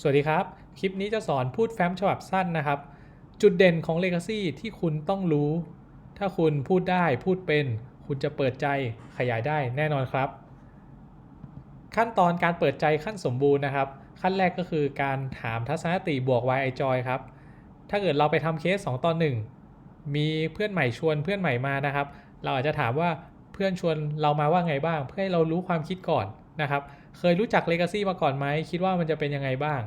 สวัสดีครับ คลิปนี้จะสอนพูดแฟ้มฉบับสั้นนะครับ จุดเด่นของ Legacy ที่คุณต้องรู้ ถ้าคุณพูดได้พูดเป็น คุณจะเปิดใจขยายได้แน่นอนครับ ขั้นตอนการเปิดใจขั้นสมบูรณ์นะครับ ขั้นแรกก็คือการถามทัศนคติบวก y i joy ครับ ถ้าเกิดเราไปทำเคส 2 ตอน 1 มีเพื่อนใหม่ชวนเพื่อนใหม่มานะครับ เราอาจจะถามว่าเพื่อนชวนเรามาว่าไงบ้าง เพื่อให้เรารู้ความคิดก่อนนะครับ เคยรู้จัก Legacy มาก่อนไหมคิดว่ามันจะเป็นยังไงบ้าง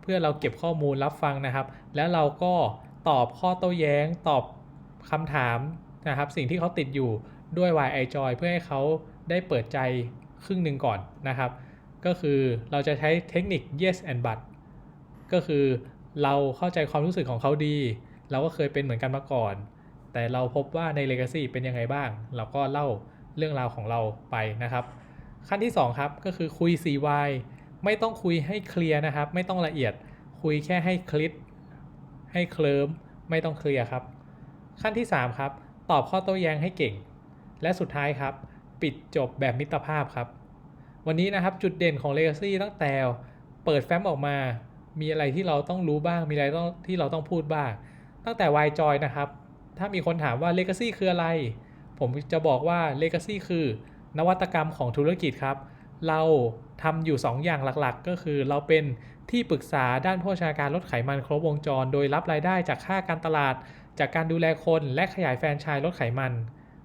เพื่อเราเก็บข้อมูลรับฟังนะครับ แล้วเราก็ตอบข้อโต้แย้ง ตอบคำถามนะครับ สิ่งที่เขาติดอยู่ด้วย y i joy เพื่อให้เขาได้เปิดใจครึ่งหนึ่งก่อนนะครับ ก็คือเราจะใช้เทคนิค yes and but ก็คือเราเข้าใจความรู้สึกของเขาดี เราก็เคยเป็นเหมือนกันมาก่อน แต่เราพบว่าใน Legacy เป็นยังไงบ้าง เราก็เล่าเรื่องราวของเราไปนะครับ ขั้นที่ 2 ครับ ก็คือคุย CY ไม่ต้องคุยให้เคลียร์นะครับ ไม่ต้องละเอียดคุยแค่ให้คลิกให้เคลิมไม่ต้องเคลียร์ครับ ขั้นที่ 3 ครับ ตอบข้อโต้แย้งให้เก่ง และสุดท้ายครับ ปิดจบแบบมิตรภาพครับ วันนี้นะครับจุดเด่นของ Legacy ตั้งแต่เปิดแฟ้มออกมา มีอะไรที่เราต้องรู้บ้าง มีอะไรต้องที่เราต้องพูดบ้าง ตั้งแต่ Y Joy นะครับ ถ้ามีคนถามว่า Legacy คืออะไร ผมจะบอกว่า Legacy คือ นวัตกรรมของธุรกิจครับ เราทำอยู่ 2 อย่างหลักๆ ก็คือเราเป็นที่ปรึกษาด้านโภชนาการลดไขมันครบวงจร โดยรับรายได้จากค่าการตลาด จากการดูแลคนและขยายแฟรนไชส์ลดไขมัน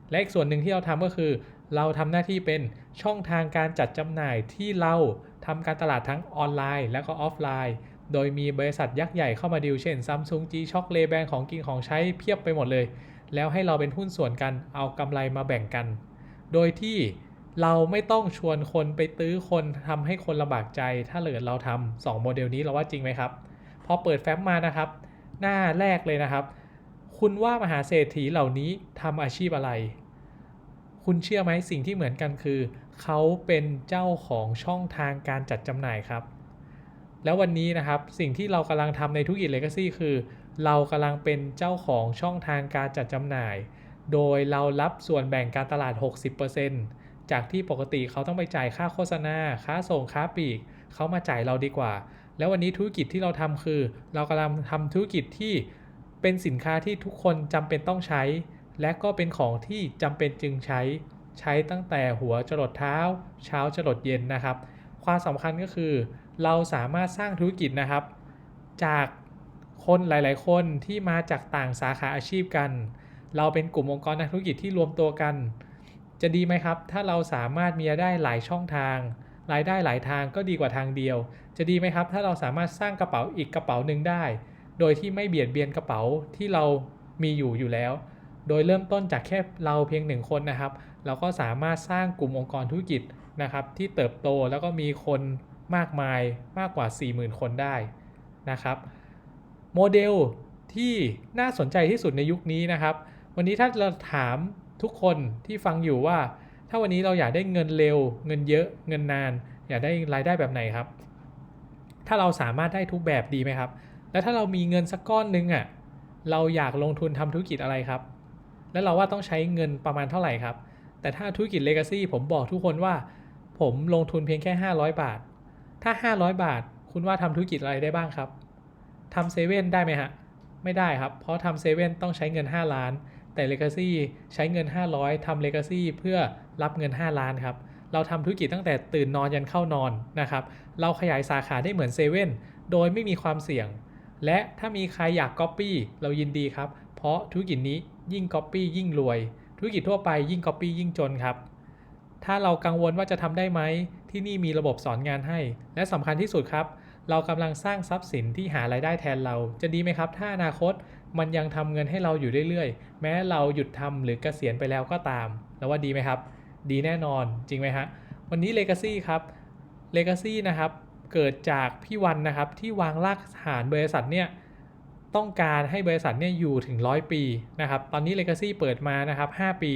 และอีกส่วนหนึ่งที่เราทำก็คือ เราทำหน้าที่เป็นช่องทางการจัดจำหน่ายที่เราทำการตลาดทั้งออนไลน์ และก็ออฟไลน์ โดยมีบริษัทยักษ์ใหญ่เข้ามาดีลเช่น Samsung G Shock เลแบนของกินของใช้เพียบไปหมดเลย แล้วให้เราเป็นหุ้นส่วนกันเอากำไรมาแบ่งกัน โดยที่เราไม่ต้องชวนคนไปตื้อคนทำให้คนลำบากใจ ถ้าเหลือเราทำสองโมเดลนี้เราว่าจริงไหมครับ พอเปิดแฟ้มมานะครับ หน้าแรกเลยนะครับ คุณว่ามหาเศรษฐีเหล่านี้ทำอาชีพอะไร คุณเชื่อไหมสิ่งที่เหมือนกันคือ เขาเป็นเจ้าของช่องทางการจัดจำหน่ายครับ แล้ววันนี้นะครับสิ่งที่เรากำลังทำในธุรกิจ Legacy คือ เรากำลังเป็นเจ้าของช่องทางการจัดจำหน่าย โดยเรารับส่วนแบ่งการตลาด 60%จากที่ปกติเขาต้องไปจ่ายค่าโฆษณา ค่าส่งค่าปลีก เขามาจ่ายเราดีกว่า แล้ววันนี้ธุรกิจที่เราทำคือ เรากำลังทำธุรกิจที่เป็นสินค้าที่ทุกคนจำเป็นต้องใช้ และก็เป็นของที่จำเป็นจึงใช้ ใช้ตั้งแต่หัวจรดเท้า เช้าจรดเย็นนะครับ ความสำคัญก็คือ เราสามารถสร้างธุรกิจนะครับ จากคนหลาย ๆ คนที่มาจากต่างสาขาอาชีพกัน เราเป็นกลุ่มองค์กรนักธุรกิจที่รวมตัวกัน จะดีไหมครับ ถ้าเราสามารถมีรายได้หลายช่องทาง รายได้หลายทางก็ดีกว่าทางเดียว จะดีไหมครับ ถ้าเราสามารถสร้างกระเป๋าอีกกระเป๋าหนึ่งได้ โดยที่ไม่เบียดเบียนกระเป๋าที่เรามีอยู่อยู่แล้ว โดยเริ่มต้นจากแค่เราเพียงหนึ่งคนนะครับ เราก็สามารถสร้างกลุ่มองค์กรธุรกิจนะครับ ที่เติบโตแล้วก็มีคนมากมายมากกว่า 40,000 คนได้นะครับ โมเดลที่น่าสนใจที่สุดในยุคนี้นะครับ วันนี้ถ้าเราถามทุกคนที่ฟังอยู่ว่า ถ้าวันนี้เราอยากได้เงินเร็ว เงินเยอะ เงินนาน อยากได้รายได้แบบไหนครับ ถ้าเราสามารถได้ทุกแบบดีไหมครับ แล้วถ้าเรามีเงินสักก้อนนึงอะ่ะ เราอยากลงทุนทำธุรกิจอะไรครับ แล้วเราว่าต้องใช้เงินประมาณเท่าไหร่ครับ แต่ถ้าธุรกิจ Legacy ผมบอกทุกคนว่า ผมลงทุนเพียงแค่ 500 บาท ถ้า 500 บาท คุณว่าทำธุรกิจอะไรได้บ้างครับทำเซเว่นได้ไหมฮะ ไม่ได้ครับ เพราะทำเซเว่นต้องใช้เงิน 5 ล้าน แต่ Legacy ใช้เงิน 500ทำ Legacy เพื่อรับเงิน 5 ล้านครับ เราทำธุรกิจตั้งแต่ตื่นนอนยันเข้านอนนะครับ เราขยายสาขาได้เหมือนเซเว่นโดยไม่มีความเสี่ยง และถ้ามีใครอยาก Copy เรายินดีครับ เพราะธุรกิจนี้ยิ่ง Copy ยิ่งรวย ธุรกิจทั่วไปยิ่ง Copy ยิ่งจนครับ ถ้าเรากังวลว่าจะทำได้ไหมที่นี่มีระบบสอนงานให้ และสำคัญที่สุดครับเรากำลังสร้างทรัพย์สินที่หารายได้แทนเรา จะดีไหมครับ ถ้าอนาคต มันยังทำเงินให้เราอยู่เรื่อยๆ แม้เราหยุดทำหรือเกษียณไปแล้วก็ตาม แล้วว่าดีไหมครับ ดีแน่นอนจริงไหมฮะ วันนี้ Legacy ครับ Legacy นะครับเกิดจากพี่วันนะครับที่วางรากฐานบริษัทเนี่ยต้องการให้บริษัทเนี่ยอยู่ถึง 100 ปีนะครับตอนนี้ Legacy เปิดมานะครับ 5 ปี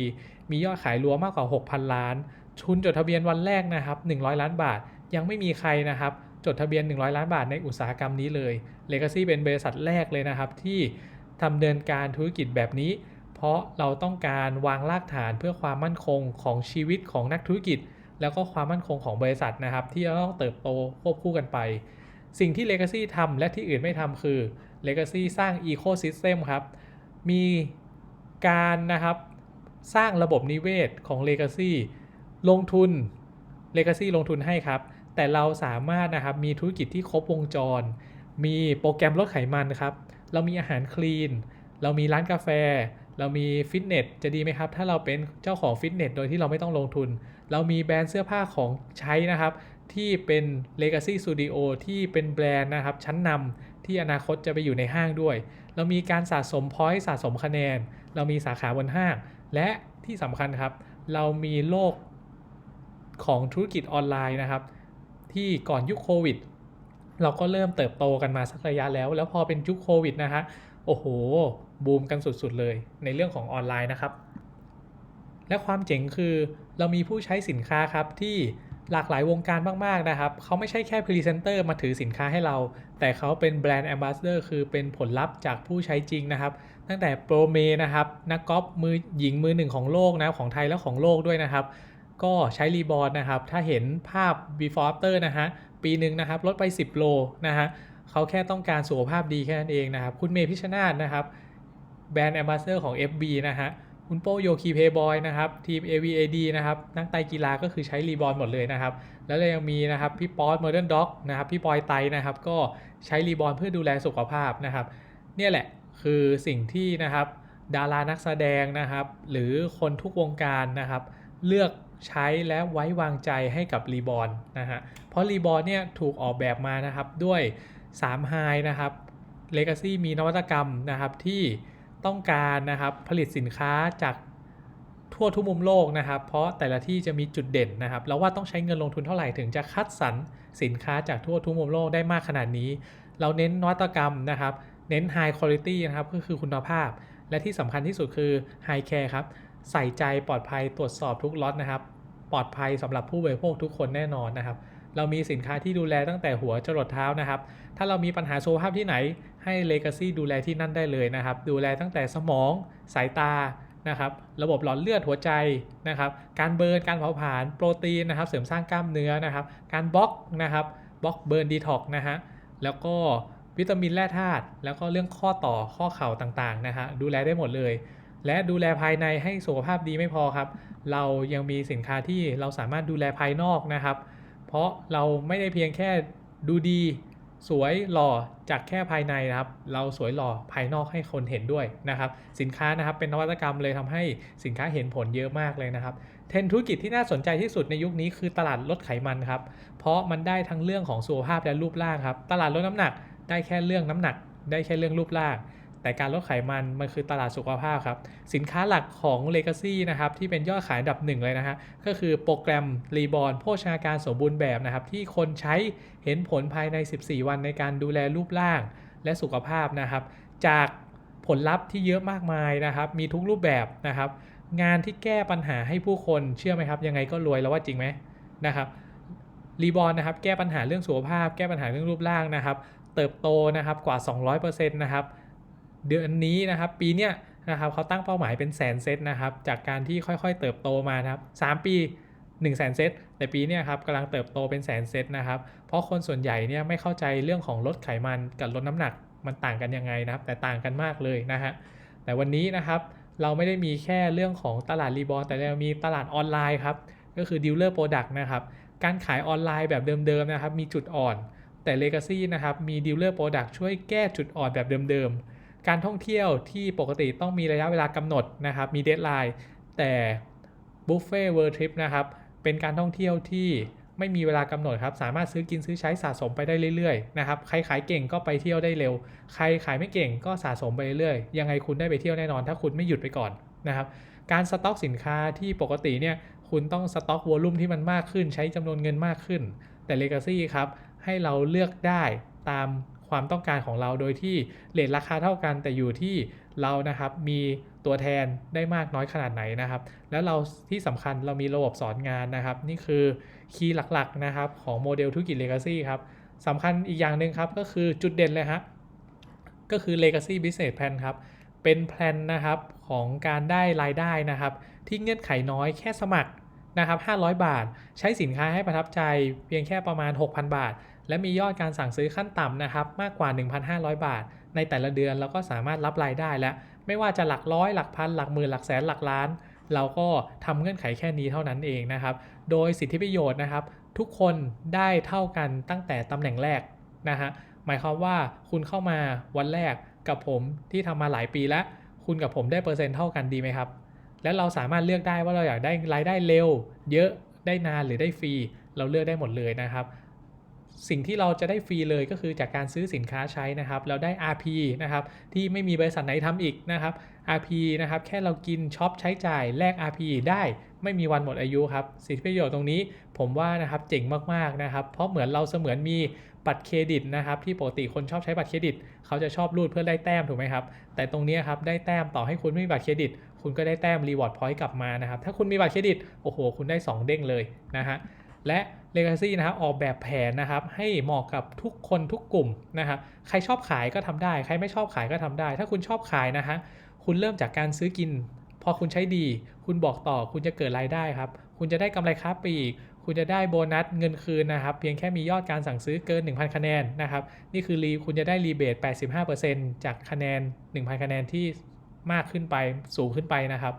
มียอดขายรวมมากกว่า 6,000 ล้าน ทุนจดทะเบียนวันแรกนะครับ 100 ล้านบาท ยังไม่มีใครนะครับ จดทะเบียน 100 ล้านบาทในอุตสาหกรรมนี้เลย Legacy เป็นบริษัทแรกเลยนะครับที่ ดำเนินการธุรกิจแบบนี้ เพราะเราต้องการวางรากฐานเพื่อความมั่นคงของชีวิตของนักธุรกิจ แล้วก็ความมั่นคงของบริษัทนะครับ ที่จะต้องเติบโตควบคู่กันไป สิ่งที่ Legacy ทำและที่อื่นไม่ทำคือ Legacy สร้าง Ecosystem ครับ มีการนะครับสร้างระบบนิเวศของ Legacy ลงทุน Legacy ลงทุนให้ครับ แต่เราสามารถนะครับมีธุรกิจที่ครบวงจร มีโปรแกรมลดไขมันครับ เรามีอาหารคลีน เรามีร้านกาแฟ เรามีฟิตเนสจะดีไหมครับ ถ้าเราเป็นเจ้าของฟิตเนสโดยที่เราไม่ต้องลงทุน เรามีแบรนด์เสื้อผ้าของใช้นะครับ ที่เป็น Legacy Studio ที่เป็นแบรนด์นะครับ ชั้นนำที่อนาคตจะไปอยู่ในห้างด้วย เรามีการสะสมพอยต์สะสมคะแนน เรามีสาขาบนห้าง และที่สำคัญครับ เรามีโลกของธุรกิจออนไลน์นะครับ ที่ก่อนยุคโควิด เราก็เริ่มเติบโตกันมาสักระยะแล้ว แล้วพอเป็นยุคโควิดนะฮะโอ้โห บูมกันสุดๆเลยในเรื่องของออนไลน์นะครับ และความเจ๋งคือเรามีผู้ใช้สินค้าครับที่หลากหลายวงการมากๆนะครับ เขาไม่ใช่แค่พรีเซนเตอร์มาถือสินค้าให้เรา แต่เขาเป็นแบรนด์แอมบาสเดอร์คือเป็นผลลัพธ์จากผู้ใช้จริงนะครับ ตั้งแต่โปรเมนะครับ นักกอล์ฟมือหญิงมือหนึ่งของโลกนะของไทยและของโลกด้วยนะครับ ก็ใช้รีบอร์ดนะครับ ถ้าเห็นภาพ before after นะฮะ ปีหนึ่งนะครับ ลดไป 10 โลนะฮะเขาแค่ต้องการสุขภาพดีแค่นั้นเองนะครับ คุณเมย์พิชชนาธนะครับแบรนด์แอมบาสเดอร์ของ FB นะฮะ คุณโป้โยคีเพย์บอยนะครับ ทีม AVAD นะครับ นักไตกีฬาก็คือใช้รีบอร์หมดเลยนะครับ แล้วยังมีนะครับ พี่ป๊อตโมเดิร์นด็อกนะครับ พี่ปอยไตนะครับ ก็ใช้รีบอร์เพื่อดูแลสุขภาพนะครับ เนี่ยแหละคือสิ่งที่นะครับ ดารานักแสดงนะครับ หรือคนทุกวงการนะครับ เลือก ใช้และไว้วางใจให้กับรีบอร์นะฮะ เพราะรีบอร์เนี่ยถูกออกแบบมานะครับด้วย3 High นะครับ Legacy มีนวัตกรรมนะครับที่ต้องการนะครับผลิตสินค้าจากทั่วทุกมุมโลกนะครับ เพราะแต่ละที่จะมีจุดเด่นนะครับ แล้วว่าต้องใช้เงินลงทุนเท่าไหร่ถึงจะคัดสรรสินค้าจากทั่วทุกมุมโลกได้มากขนาดนี้ เราเน้นนวัตกรรมนะครับ เน้น High Quality นะครับก็คือคุณภาพ และที่สำคัญที่สุดคือ High Care ครับ ใส่ใจปลอดภัยตรวจสอบทุกล็อตนะครับ ปลอดภัยสำหรับผู้บริโภคทุกคนแน่นอนนะครับ เรามีสินค้าที่ดูแลตั้งแต่หัวจรดเท้านะครับ ถ้าเรามีปัญหาสุขภาพที่ไหนให้ Legacy ดูแลที่นั่นได้เลยนะครับ ดูแลตั้งแต่สมอง สายตานะครับ ระบบหลอดเลือดหัวใจนะครับ การเบิร์น การเผาผลาญโปรตีนนะครับ เสริมสร้างกล้ามเนื้อนะครับ การบล็อกนะครับบล็อกเบิร์นดีท็อกนะฮะแล้วก็วิตามินแร่ธาตุแล้วก็เรื่องข้อต่อข้อเข่าต่างๆนะฮะดูแลได้หมดเลย และดูแลภายในให้สุขภาพดีไม่พอครับ เรายังมีสินค้าที่เราสามารถดูแลภายนอกนะครับ เพราะเราไม่ได้เพียงแค่ดูดี สวยหล่อจากแค่ภายในนะครับ เราสวยหล่อภายนอกให้คนเห็นด้วยนะครับ สินค้านะครับเป็นนวัตกรรมเลยทำให้สินค้าเห็นผลเยอะมากเลยนะครับ เทรนด์ธุรกิจที่น่าสนใจที่สุดในยุคนี้คือตลาดลดไขมันครับ เพราะมันได้ทั้งเรื่องของสุขภาพและรูปร่างครับ ตลาดลดน้ำหนัก ได้แค่เรื่องน้ำหนัก ได้แค่เรื่องรูปร่าง แต่การลดไขมันมันคือตลาดสุขภาพครับ สินค้าหลักของ Legacy นะครับที่เป็นยอดขายดับหนึ่งเลยนะฮะก็คือโปรแกรมรีบอ r โภชนาการสมบูรณ์แบบนะครับ ที่คนใช้เห็นผลภายใน 14 วันในการดูแลรูปร่างและสุขภาพนะครับ จากผลลัพธ์ที่เยอะมากมายนะครับ มีทุกรูปแบบนะครับ งานที่แก้ปัญหาให้ผู้คนเชื่อไหมครับ ยังไงก็รวยแล้วว่าจริงไหมนะครับรีบอ r นะครับแก้ปัญหาเรื่องสุขภาพ แก้ปัญหาเรื่องรูปร่างนะครับ เติบโตนะครับกว่า 200%นะครับ เดือนนี้นะครับ ปีเนี้ยนะครับเขาตั้งเป้าหมายเป็นแสนเซตนะครับ จากการที่ค่อยๆ เติบโตมานะครับ3ปี1 0 0 0 0แสนเซตแต่ปีนี้ครับกำลังเติบโตเป็นแสนเซตนะครับ เพราะคนส่วนใหญ่เนี่ยไม่เข้าใจเรื่องของลดไขมันกับลดน้ำหนักมันต่างกันยังไงนะครับ แต่ต่างกันมากเลยนะฮะแต่วันนี้นะครับเราไม่ได้มีแค่เรื่องของตลาดรีบอลแต่เรามีตลาดออนไลน์ครับก็คือดีลเลอร์โปรดักต์นะครับการขายออนไลน์แบบเดิมๆนะครับมีจุดอ่อน แต่ Legacy นะครับมี Dealer Product ช่วยแก้จุดอ่อนแบบเดิมๆ การท่องเที่ยวที่ปกติต้องมีระยะเวลากำหนดนะครับมีเดทไลน์แต่ Buffet World Trip นะครับเป็นการท่องเที่ยวที่ไม่มีเวลากำหนดครับ สามารถซื้อกินซื้อใช้สะสมไปได้เรื่อยๆนะครับ ใครขายเก่งก็ไปเที่ยวได้เร็ว ใครขายไม่เก่งก็สะสมไปเรื่อยๆ ยังไงคุณได้ไปเที่ยวแน่นอน ถ้าคุณไม่หยุดไปก่อนนะครับ การสต็อกสินค้าที่ปกติเนี่ยคุณต้องสต็อกวอลุ่มที่มันมากขึ้น ใช้จำนวนเงินมากขึ้น แต่ Legacy ครับให้เราเลือกได้ตาม ความต้องการของเราโดยที่เลทราคาเท่ากัน แต่อยู่ที่เรานะครับมีตัวแทนได้มากน้อยขนาดไหนนะครับ แล้วเราที่สำคัญเรามีระบบสอนงานนะครับ นี่คือคีย์หลักๆนะครับของโมเดลธุรกิจ Legacy ครับสำคัญอีกอย่างหนึ่งครับก็คือจุดเด่นเลยฮะก็คือ Legacy Business Plan ครับเป็นแพลนนะครับของการได้รายได้นะครับ ที่เงื่อนไขน้อยแค่สมัครนะครับ500 บาท ใช้สินค้าให้ประทับใจเพียงแค่ประมาณ 6,000 บาท และมียอดการสั่งซื้อขั้นต่ำนะครับมากกว่า 1,500 บาท ในแต่ละเดือนเราก็สามารถรับรายได้แล้วไม่ว่าจะหลักร้อยหลักพันหลักหมื่นหลักแสนหลักล้าน เราก็ทำเงื่อนไขแค่นี้เท่านั้นเองนะครับ โดยสิทธิประโยชน์นะครับ ทุกคนได้เท่ากันตั้งแต่ตำแหน่งแรกนะฮะหมายความว่าคุณเข้ามาวันแรกกับผมที่ทำมาหลายปีแล้ว คุณกับผมได้เปอร์เซ็นต์เท่ากันดีไหมครับ และเราสามารถเลือกได้ว่าเราอยากได้รายได้เร็ว เยอะได้นานหรือได้ฟรีเราเลือกได้หมดเลยนะครับ สิ่งที่เราจะได้ฟรีเลยก็คือจากการซื้อสินค้าใช้นะครับ เราได้ RP นะครับที่ไม่มีบริษัทไหนทำอีกนะครับ RP นะครับแค่เรากินช็อปใช้จ่ายแลก RP ได้ไม่มีวันหมดอายุครับสิทธิประโยชน์ตรงนี้ผมว่านะครับเจ๋งมากๆนะครับเพราะเหมือนเราเสมือนมีบัตรเครดิตนะครับที่ปกติคนชอบใช้บัตรเครดิต เขาจะชอบรูดเพื่อได้แต้มถูกไหมครับแต่ตรงนี้ครับได้แต้มต่อให้คุณไม่มีบัตรเครดิต คุณก็ได้แต้มรีวอร์ดพอยต์กลับมานะครับถ้าคุณมีบัตรเครดิตโอ้โหคุณได้ 2 เด้งเลยนะฮะ และ Legacy นะครับออกแบบแผนนะครับให้เหมาะกับทุกคนทุกกลุ่มนะครับใครชอบขายก็ทำได้ ใครไม่ชอบขายก็ทำได้ ถ้าคุณชอบขายนะฮะคุณเริ่มจากการซื้อกิน พอคุณใช้ดี คุณบอกต่อคุณจะเกิดรายได้ครับ คุณจะได้กำไรค้าปลีกคุณจะได้โบนัสเงินคืนนะครับ เพียงแค่มียอดการสั่งซื้อเกิน 1,000 คะแนนนะครับ นี่คือรีคุณจะได้รีเบท 85%จากคะแนน 1,000 คะแนนที่มากขึ้นไปสูงขึ้นไปนะครับ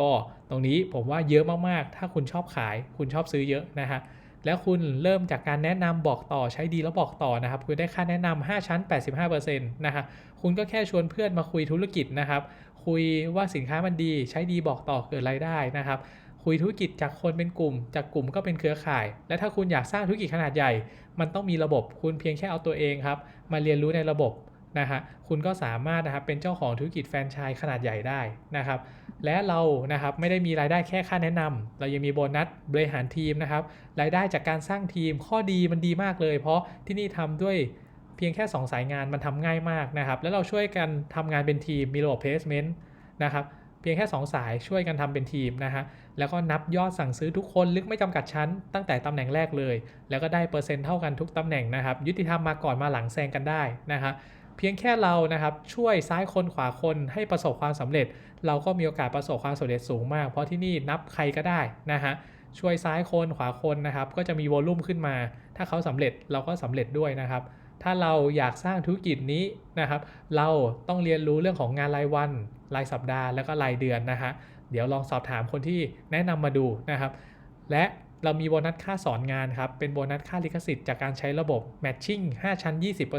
ก็ตรงนี้ผมว่าเยอะมากๆ ถ้าคุณชอบขาย คุณชอบซื้อเยอะนะฮะแล้วคุณเริ่มจากการแนะนำบอกต่อใช้ดีแล้วบอกต่อนะครับ คุณได้ค่าแนะนำ5ชั้น 85%นะครับคุณก็แค่ชวนเพื่อนมาคุยธุรกิจนะครับ คุยว่าสินค้ามันดี ใช้ดีบอกต่อเกิดรายได้นะครับ คุยธุรกิจจากคนเป็นกลุ่ม จากกลุ่มก็เป็นเครือข่าย และถ้าคุณอยากสร้างธุรกิจขนาดใหญ่ มันต้องมีระบบ คุณเพียงแค่เอาตัวเองครับ มาเรียนรู้ในระบบ นะฮะคุณก็สามารถนะครับเป็นเจ้าของธุรกิจแฟรนไชส์ขนาดใหญ่ได้นะครับ และเรานะครับไม่ได้มีรายได้แค่ค่าแนะนำเรายังมีโบนัสบริหารทีมนะครับรายได้จากการสร้างทีมข้อดีมันดีมากเลย เพราะที่นี่ทำด้วยเพียงแค่ 2 สายงานมันทำง่ายมากนะครับ แล้วเราช่วยกันทำงานเป็นทีมมีระบบ placement นะครับเพียงแค่ 2 สายช่วยกันทำเป็นทีมนะฮะแล้วก็นับยอดสั่งซื้อทุกคนลึกไม่จำกัดชั้น ตั้งแต่ตำแหน่งแรกเลย แล้วก็ได้เปอร์เซ็นต์เท่ากันทุกตำแหน่งนะครับ ยุติธรรมมาก่อนมาหลังแซงกันได้นะฮะ เพียงแค่เรานะครับช่วยซ้ายคนขวาคนให้ประสบความสำเร็จ เราก็มีโอกาสประสบความสำเร็จสูงมาก เพราะที่นี่นับใครก็ได้นะฮะช่วยซ้ายคนขวาคนนะครับก็จะมีวอลลุ่มขึ้นมา ถ้าเขาสำเร็จเราก็สำเร็จด้วยนะครับ ถ้าเราอยากสร้างธุรกิจนี้นะครับ เราต้องเรียนรู้เรื่องของงานรายวัน รายสัปดาห์แล้วก็รายเดือนนะฮะเดี๋ยวลองสอบถามคนที่แนะนำมาดูนะครับ และ เรามีโบนัสค่าสอนงานครับ เป็นโบนัสค่าลิขสิทธิ์จากการใช้ระบบ Matching 5 ชั้น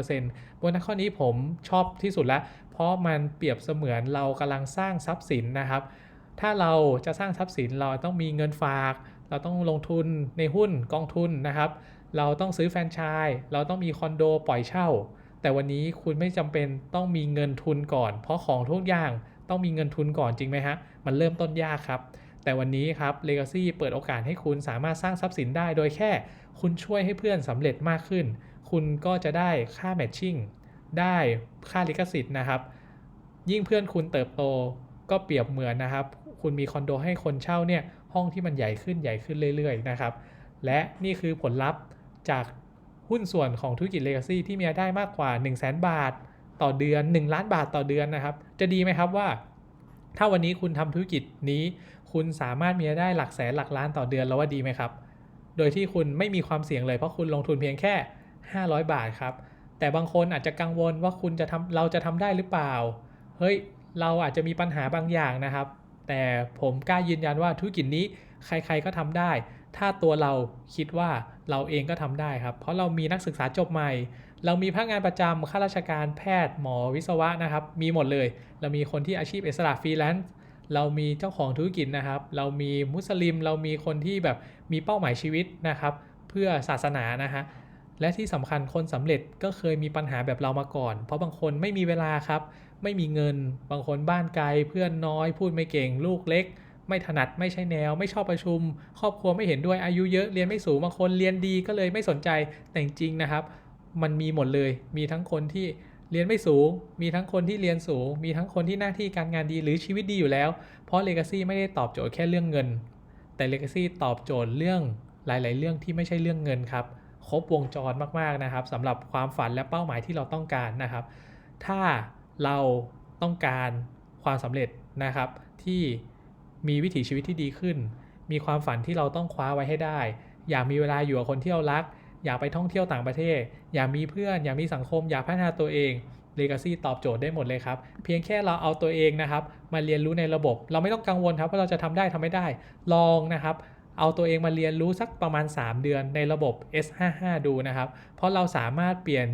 20%โบนัสข้อนี้ผมชอบที่สุดแล้วเพราะมันเปรียบเสมือนเรากำลังสร้างทรัพย์สินนะครับ ถ้าเราจะสร้างทรัพย์สินเราต้องมีเงินฝาก เราต้องลงทุนในหุ้นกองทุนนะครับ เราต้องซื้อแฟรนไชส์เราต้องมีคอนโดปล่อยเช่า แต่วันนี้คุณไม่จำเป็นต้องมีเงินทุนก่อน เพราะของทุกอย่างต้องมีเงินทุนก่อนจริงไหมฮะ มันเริ่มต้นยากครับ แต่วันนี้ครับ Legacy เปิดโอกาสให้คุณสามารถสร้างทรัพย์สินได้ โดยแค่คุณช่วยให้เพื่อนสำเร็จมากขึ้น คุณก็จะได้ค่าแมทชิ่งได้ค่าลิขสิทธิ์นะครับ ยิ่งเพื่อนคุณเติบโตก็เปรียบเหมือนนะครับ คุณมีคอนโดให้คนเช่าเนี่ยห้องที่มันใหญ่ขึ้นใหญ่ขึ้นเรื่อยๆนะครับ และนี่คือผลลัพธ์จากหุ้นส่วนของธุรกิจ Legacy ที่มีรายได้มากกว่า 1 0 0 0 0แบาท ต่อเดือน 1 ล้านบาทต่อเดือนนะครับ จะดีไหมครับว่า ถ้าวันนี้คุณทำธุรกิจนี้ คุณสามารถมีรายได้หลักแสนหลักล้านต่อเดือนแล้วว่าดีไหมครับ โดยที่คุณไม่มีความเสี่ยงเลยเพราะคุณลงทุนเพียงแค่ 500 บาทครับ แต่บางคนอาจจะกังวลว่าคุณจะทำเราจะทำได้หรือเปล่า เฮ้ย เราอาจจะมีปัญหาบางอย่างนะครับ แต่ผมกล้ายืนยันว่าธุรกิจนี้ใครๆก็ทำได้ ถ้าตัวเราคิดว่าเราเองก็ทำได้ครับ เพราะเรามีนักศึกษาจบใหม่ เรามีพนักงานประจำข้าราชการแพทย์หมอวิศวะนะครับ มีหมดเลย เรามีคนที่อาชีพอิสระฟรีแลนซ์ เรามีเจ้าของธุรกิจนะครับ เรามีมุสลิม เรามีคนที่แบบมีเป้าหมายชีวิตนะครับ เพื่อศาสนานะฮะและที่สำคัญคนสำเร็จก็เคยมีปัญหาแบบเรามาก่อน เพราะบางคนไม่มีเวลาครับ ไม่มีเงิน บางคนบ้านไกล เพื่อนน้อย พูดไม่เก่ง ลูกเล็ก ไม่ถนัด ไม่ใช่แนว ไม่ชอบประชุม ครอบครัวไม่เห็นด้วย อายุเยอะ เรียนไม่สูง บางคนเรียนดีก็เลยไม่สนใจ แต่จริงนะครับ มันมีหมดเลย มีทั้งคนที่ เรียนไม่สูง มีทั้งคนที่เรียนสูง มีทั้งคนที่หน้าที่การงานดีหรือชีวิตดีอยู่แล้ว เพราะ Legacy ไม่ได้ตอบโจทย์แค่เรื่องเงิน แต่ Legacy ตอบโจทย์เรื่องหลาย ๆ เรื่องที่ไม่ใช่เรื่องเงินครับ ครบวงจรมาก ๆ นะครับสำหรับความฝันและเป้าหมายที่เราต้องการนะครับ ถ้าเราต้องการความสำเร็จนะครับ ที่มีวิถีชีวิตที่ดีขึ้น มีความฝันที่เราต้องคว้าไว้ให้ได้ อยากมีเวลาอยู่กับคนที่เรารัก อยากไปท่องเที่ยวต่างประเทศ อยากมีเพื่อน อยากมีสังคม อยากพัฒนาตัวเอง Legacy ตอบโจทย์ได้หมดเลยครับ เพียงแค่เราเอาตัวเองนะครับ มาเรียนรู้ในระบบ เราไม่ต้องกังวลครับว่าเราจะทำได้ทำไม่ได้ ลองนะครับ เอาตัวเองมาเรียนรู้สักประมาณ 3 เดือนในระบบ S55 ดูนะครับ เพราะเราสามารถเปลี่ยน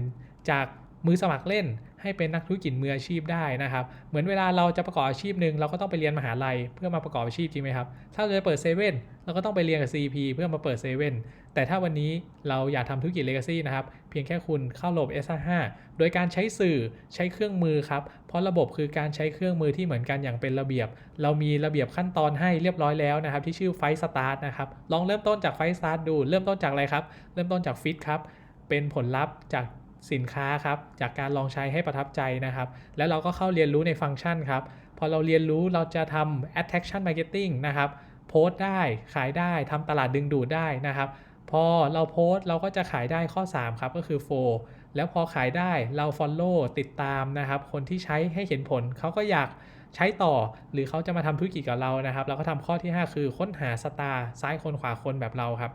จากมือสมัครเล่น ให้เป็นนักธุรกิจมืออาชีพได้นะครับ เหมือนเวลาเราจะประกอบอาชีพหนึ่งเราก็ต้องไปเรียนมหาลัยเพื่อมาประกอบอาชีพจริงไหมครับ ถ้าเราจะเปิดเซเว่นเราก็ต้องไปเรียนกับ CP เพื่อมาเปิดเซเว่นแต่ถ้าวันนี้เราอยากทำธุรกิจ Legacy นะครับ เพียงแค่คุณเข้าระบบ S55 โดยการใช้สื่อใช้เครื่องมือครับ เพราะระบบคือการใช้เครื่องมือที่เหมือนกันอย่างเป็นระเบียบ เรามีระเบียบขั้นตอนให้เรียบร้อยแล้วนะครับ ที่ชื่อไฟสตาร์ทนะครับ ลองเริ่มต้นจากไฟสตาร์ทดู เริ่มต้นจากอะไรครับ เริ่มต้นจากฟิตครับ เป็นผลลัพธ์จาก สินค้าครับจากการลองใช้ให้ประทับใจนะครับ แล้วเราก็เข้าเรียนรู้ในฟังก์ชันครับ พอเราเรียนรู้เราจะทำ attraction marketing นะครับโพสต์ได้ขายได้ทำตลาดดึงดูดได้นะครับ พอเราโพสต์เราก็จะขายได้ข้อ 3 ครับ ก็คือ4แล้วพอขายได้เรา follow ติดตามนะครับ คนที่ใช้ให้เห็นผลเขาก็อยากใช้ต่อ หรือเขาจะมาทำธุรกิจกับเรานะครับ เราก็ทำข้อที่ 5 คือค้นหาสตาร์ซ้ายคนขวาคนแบบเราครับ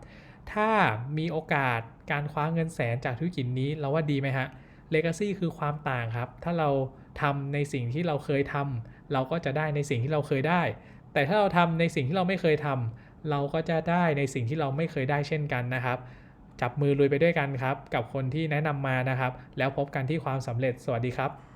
ถ้ามีโอกาสการคว้าเงินแสนจากธุรกิจนี้เราว่าดีไหมฮะ Legacy คือความต่างครับ ถ้าเราทำในสิ่งที่เราเคยทำเราก็จะได้ในสิ่งที่เราเคยได้ แต่ถ้าเราทำในสิ่งที่เราไม่เคยทำเราก็จะได้ในสิ่งที่เราไม่เคยได้เช่นกันนะครับ จับมือลุยไปด้วยกันครับ กับคนที่แนะนำมานะครับ แล้วพบกันที่ความสำเร็จสวัสดีครับ